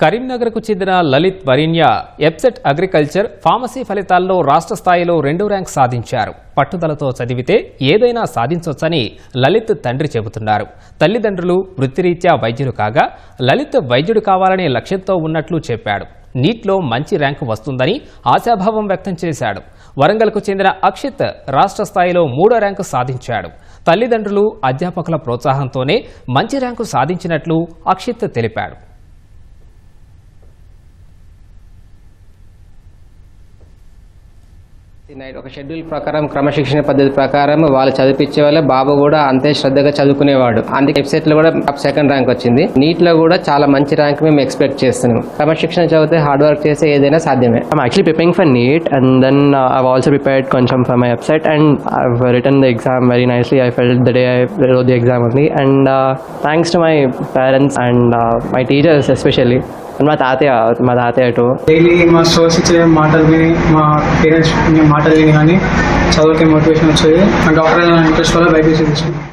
కరీంనగర్కు చెందిన Lalith Varinya EAPCET agriculture pharmacy ఫలితాల్లో రాష్ట్ర స్థాయిలో రెండో ర్యాంక్ సాధించారు. పట్టుదలతో చదివితే ఏదైనా సాధించవచ్చని లలిత్ తండ్రి చెబుతున్నారు. తల్లిదండ్రులు వృత్తిరీత్యా వైద్యులు కాగా లలిత్ వైద్యుడు కావాలనే లక్ష్యంతో ఉన్నట్లు చెప్పాడు. నీట్లో మంచి ర్యాంకు వస్తుందని ఆశాభావం వ్యక్తం చేశాడు. వరంగల్కు చెందిన అక్షిత్ రాష్ట్ర స్థాయిలో మూడో ర్యాంకు సాధించాడు. తల్లిదండ్రులు అధ్యాపకుల ప్రోత్సాహంతోనే మంచి ర్యాంకు సాధించినట్లు అక్షిత్ తెలిపాడు. ఒక షెడ్యూల్ ప్రకారం క్రమశిక్షణ పద్ధతి ప్రకారం వాళ్ళు చదివించే వాళ్ళే. బాబు కూడా అంతే శ్రద్ధగా చదువుకునేవాడు. అందుకే వెబ్సైట్లో కూడా సెకండ్ ర్యాంక్ వచ్చింది. నీట్లో కూడా చాలా మంచి ర్యాంక్ మేము ఎక్స్పెక్ట్ చేస్తున్నాం. క్రమశిక్షణ చదివితే హార్డ్ వర్క్ చేస్తే ఏదైనా సాధ్యమే. Actually preparing for NEET and then I also prepared కొంచెం for my website and I written the exam very nicely I felt the day I wrote the exam ఉంది and thanks to my parents and my teachers especially మా తాతయ్య మా తాతయ్య two daily మా సోసి మాటలు విని మా పేరెంట్స్ మాటలు విని కానీ చదువుకి మోటివేషన్ వచ్చేది. నాకు డాక్టర్ ఇంట్రెస్ట్ వల్ల బైపీసీ తీసుకున్నాను